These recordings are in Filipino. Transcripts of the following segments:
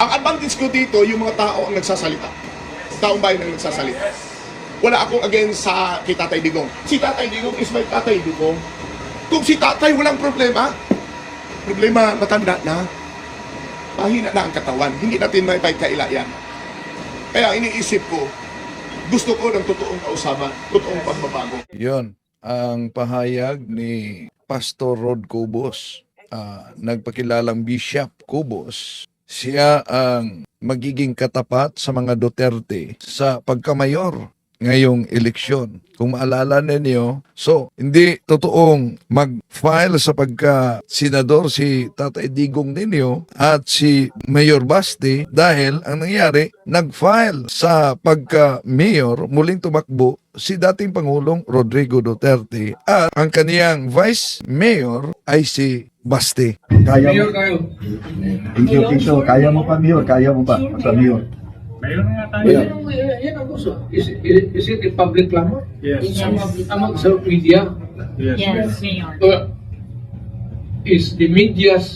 Ang advantage ko dito, yung mga tao ang nagsasalita. Taong bayan ang nagsasalita. Wala akong against sa kay Tatay Digong. Si Tatay Digong is my Tatay Digong. Kung si Tatay walang problema, problema matanda na, mahina na ang katawan. Hindi natin may pagkailayan. Kaya iniisip ko, gusto ko ng totoong kausaban, totoong pagbabago. Yon ang pahayag ni Pastor Rod Cobos, ah, nagpakilalang Bishop Cobos. Siya ang magiging katapat sa mga Duterte sa pagkamayor ngayong eleksyon. Kung maalala ninyo, so hindi totoong mag-file sa pagka-senador si Tatay Digong ninyo at si Mayor Basti dahil ang nangyari, nag-file sa pagka-mayor muling tumakbo si dating Pangulong Rodrigo Duterte at ang kaniyang vice mayor ay si Basti. Kaya mo. Thank you, thank you. Kaya mo pa, Mayor. Kaya mo pa. Sa Mayor. Mayroon nga tayo. Yeah. Yan, ang gusto. Is, is, is it a public clamor? Yes. Among sa media. Yes. Yes, Mayor. Uh, is the media's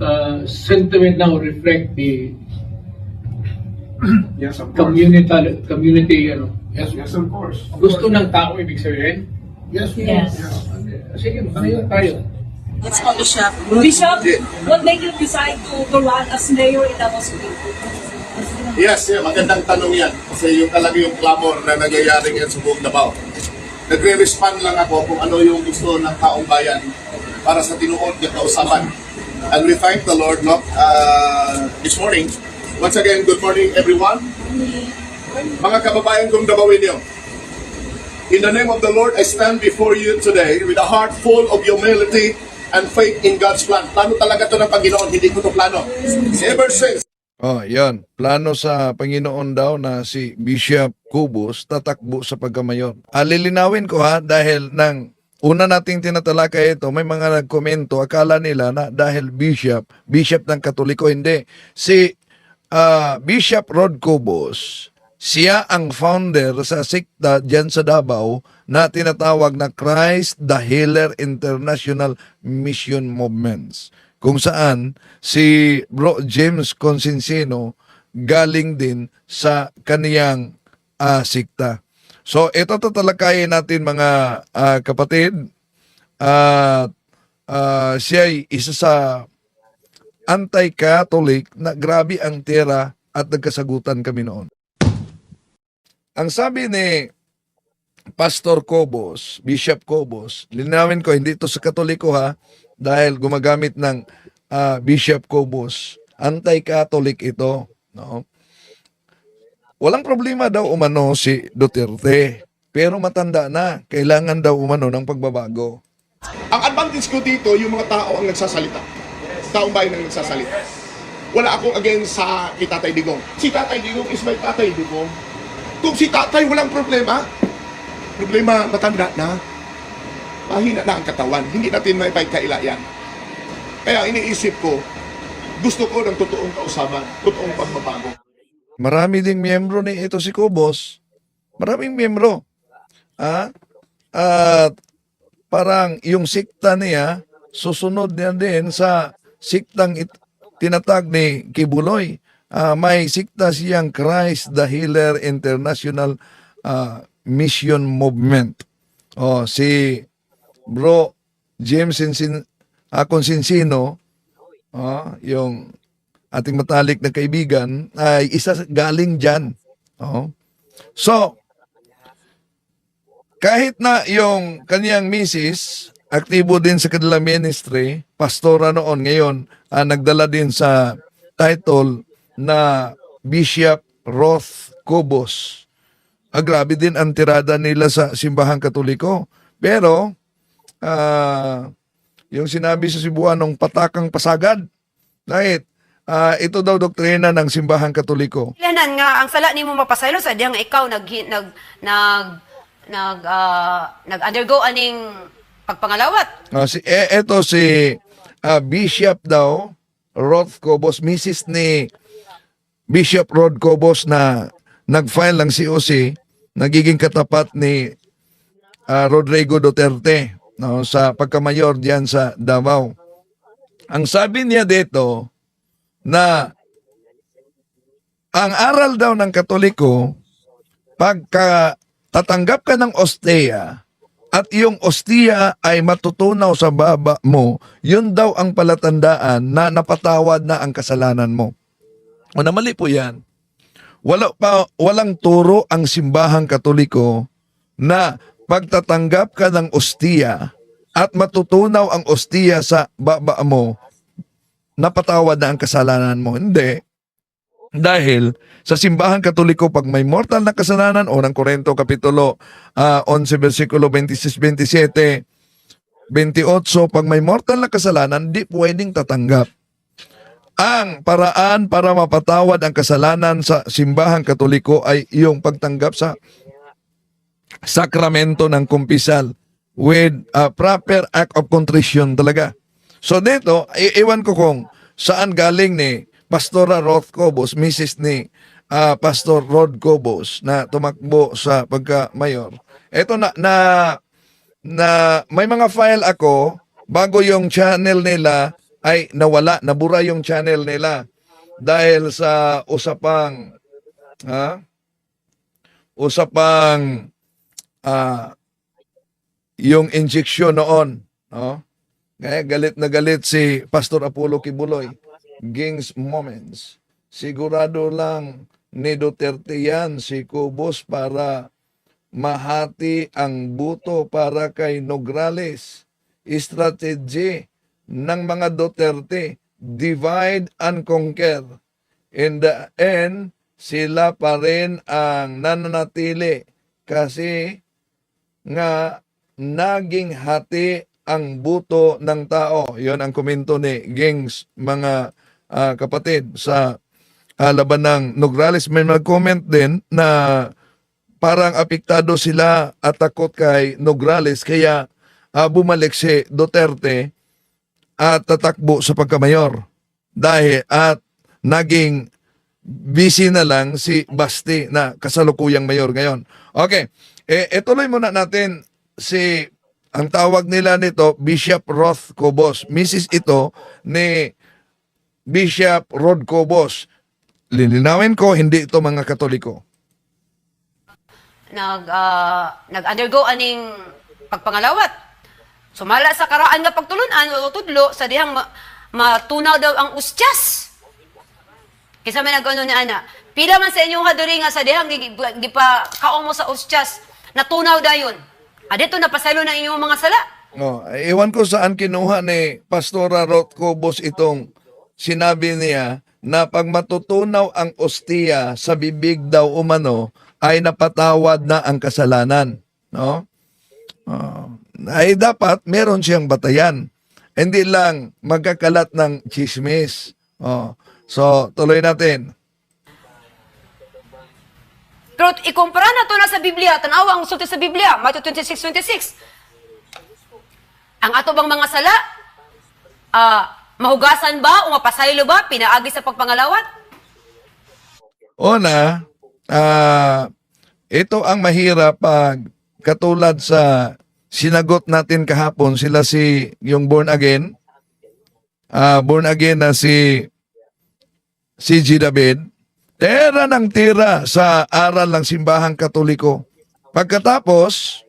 uh, sentiment now reflect the Yes, of course. community, community, ano? Yes, Yes, of course. Gusto ng tao, ibig sabihin? Yes, Yes. Sige, mayor tayo. Let's call Bishop. Bishop, what made you decide to, to run as mayor in Davao City? Yes, yeah, magandang tanong yan. Kasi yung talaga yung clamor na nangyayari ngayon sa buong Davao. Nagre-respond lang ako kung ano yung gusto ng taong bayan para sa tinuod na kausaban. And we thank the Lord no, uh, this morning. Once again, good morning everyone. Mga kababayan kong Davawinyo, In the name of the Lord, I stand before you today with a heart full of humility and faith in God's plan. Plano talaga to ng Panginoon, hindi ko to plano. Ever since Oh, yan. Plano sa Panginoon daw na si Bishop Cubos tatakbo sa pagkamayor. Alilinawin ko ha dahil nang una nating tinatalakay ito, may mga nagkomento, akala nila na dahil bishop, bishop ng Katoliko, hindi. Si ah, Bishop Rod Cubos, siya ang founder sa sikta dyan sa Davao na tinatawag na Christ the Healer International Mission Movements. Kung saan si Bro James Consensino galing din sa kaniyang ah, sikta. So ito tatalakayin natin mga ah, kapatid. At ah, siya ay isa sa anti-Catholic na grabe ang tira at nagkasagutan kami noon. Ang sabi ni Pastor Cobos, Bishop Cobos, linawin ko, hindi ito sa Katoliko ha, dahil gumagamit ng ah, Bishop Cobos. Anti-Catholic ito. No? Walang problema daw umano si Duterte. Pero matanda na, kailangan daw umano ng pagbabago. Ang advantage ko dito, yung mga tao ang nagsasalita. Taong bayan ang nagsasalita. Wala akong against sa kay Tatay Digong. Si Tatay Digong is my Tatay Digong. Kung si Tatay walang problema, problema matanda na, mahina na ang katawan. Hindi natin may pagkailayan. Kaya iniisip ko, gusto ko ng totoong kausaban, totoong pagbabago. Marami ding miyembro ni ito si Cobos. Maraming miyembro. Ah? At parang yung sikta niya, susunod niya din sa siktang it- tinatag ni Kibuloy. Ah, may sikta siyang Christ the Healer International ah, Mission Movement. Oh, si Bro James Sinsin, ah, Consinsino, ah, yung ating matalik na kaibigan ay isa sa- galing dyan. Oh. So, kahit na yung kanyang misis, aktibo din sa kanilang ministry, pastora noon, ngayon, ah, nagdala din sa title na Bishop Roth Cobos. Ah, grabe din ang tirada nila sa simbahang katoliko. Pero, ah, yung sinabi sa Cebuanong patakang pasagad, kahit ah, ito daw doktrina ng simbahang katoliko. Ilanan nga ang sala nimo mapasaylo sa diyang ikaw nag nag nag nag ah, nag-undergo aning pagpangalawat. Ah, si, eh, eto si ah, Bishop daw, Roth Cobos, Mrs. ni Bishop Rod Cobos na nag-file ng COC, nagiging katapat ni ah, Rodrigo Duterte no, sa pagkamayor diyan sa Davao. Ang sabi niya dito, na ang aral daw ng Katoliko, pagka tatanggap ka ng ostea at yung ostea ay matutunaw sa baba mo, yun daw ang palatandaan na napatawad na ang kasalanan mo. O na mali po yan. Wala pa, walang turo ang simbahang katoliko na pagtatanggap ka ng ostia at matutunaw ang ostia sa baba mo, napatawad na ang kasalanan mo. Hindi. Dahil sa simbahan katoliko, pag may mortal na kasalanan, o ng Korento Kapitulo ah, 11, versikulo 26-27, 28, pag may mortal na kasalanan, di pwedeng tatanggap. Ang paraan para mapatawad ang kasalanan sa simbahan katoliko ay yung pagtanggap sa sakramento ng kumpisal with a proper act of contrition talaga. So dito, i- iwan ko kung saan galing ni Pastora Roth Cobos, Mrs. ni ah, Pastor Rod Cobos na tumakbo sa pagka-mayor. Ito na, na, na may mga file ako bago yung channel nila ay nawala, nabura yung channel nila dahil sa usapang ha? usapang ah yung injection noon, no? Kaya galit na galit si Pastor Apollo Kibuloy. Gings moments. Sigurado lang ni Duterte yan si Cobos para mahati ang buto para kay Nograles. Strategy ng mga Duterte, divide and conquer. In the end, sila pa rin ang nananatili kasi nga naging hati ang buto ng tao. Yon ang komento ni Gings, mga ah, kapatid sa ah, laban ng Nograles. May nag-comment din na parang apektado sila at takot kay Nograles kaya ah, bumalik si Duterte at tatakbo sa pagkamayor. Dahil at naging busy na lang si Basti na kasalukuyang mayor ngayon. Okay, eh, ituloy muna natin si ang tawag nila nito Bishop Roth Cobos. Mrs. ito ni Bishop Rod Cobos. Lilinawin ko, hindi ito mga Katoliko. nag ah, nag-undergo aning pagpangalawat. Sumala sa karaan nga pagtulunan o tudlo sa dihang ma- matunaw daw ang ustyas. Kisa may nag-ano ni ana, pila man sa inyong haduri nga sa dihang di, di pa kaong mo sa ustyas, natunaw dayon. Adito napasalo na inyong mga sala. No, iwan ko saan kinuha ni Pastora Roth Cobos itong sinabi niya na pag matutunaw ang ostiya sa bibig daw umano ay napatawad na ang kasalanan. No? Oh, ay dapat meron siyang batayan. Hindi lang magkakalat ng chismis. Oh. So, tuloy natin. Pero ikumpara na to na sa Biblia, tanawa ang sulti sa Biblia, Matthew 26:26. Ang ato bang mga sala, ah, mahugasan ba o mapasaylo ba, pinaagi sa pagpangalawat? Una, ah, ito ang mahirap pag katulad sa sinagot natin kahapon, sila si yung born again, ah, born again na si si G. Tera ng tira sa aral ng simbahang katoliko. Pagkatapos,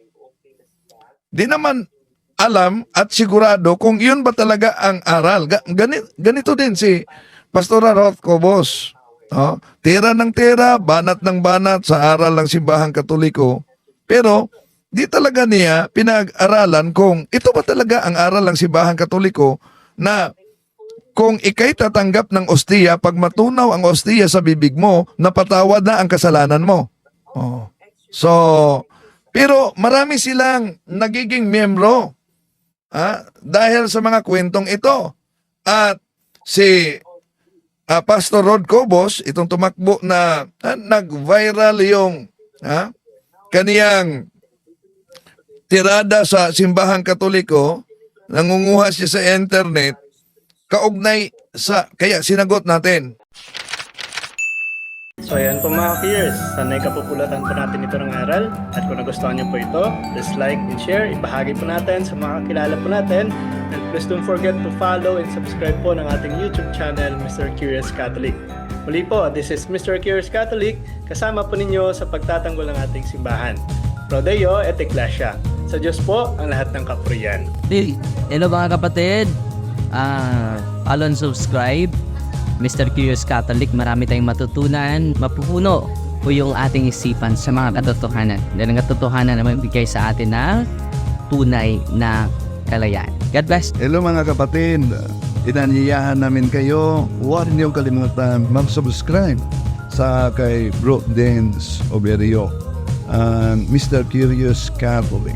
di naman alam at sigurado kung yun ba talaga ang aral. Ga- Ganito, ganito din si Pastora Roth Cobos. No? Tira ng tira, banat ng banat sa aral ng simbahang katoliko. Pero di talaga niya pinag-aralan kung ito ba talaga ang aral ng simbahang katoliko na kung ikay tatanggap ng ostiya, pag matunaw ang ostiya sa bibig mo, napatawad na ang kasalanan mo. Oh. So, pero marami silang nagiging miyembro ah, dahil sa mga kwentong ito. At si ah, Pastor Rod Cobos, itong tumakbo na ah, nag-viral yung ah, kaniyang tirada sa simbahang katoliko, nangunguha siya sa internet, kaugnay sa, kaya sinagot natin, So ayan po mga peers, sanay kapupulatan po natin ito ng aral at kung nagustuhan niyo po ito, please like and share, ibahagi po natin sa mga kakilala po natin and please don't forget to follow and subscribe po ng ating YouTube channel, Mr. Curious Catholic. Muli po, this is Mr. Curious Catholic, kasama po ninyo sa pagtatanggol ng ating simbahan. Prodeo et Ecclesia. Sa Diyos po ang lahat ng kapurian. Hey, hello mga kapatid. Ah, follow and subscribe. Mr. Curious Catholic, marami tayong matutunan. Mapupuno po yung ating isipan sa mga katotohanan. Dahil ang katotohanan na magbigay sa atin ng tunay na kalayaan. God bless. Hello mga kapatid, inanyayahan namin kayo, huwag niyong kalimutan mag-subscribe sa kay Bro Dance Oberio and Mr. Curious Catholic.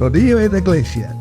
Rodillo et Iglesia.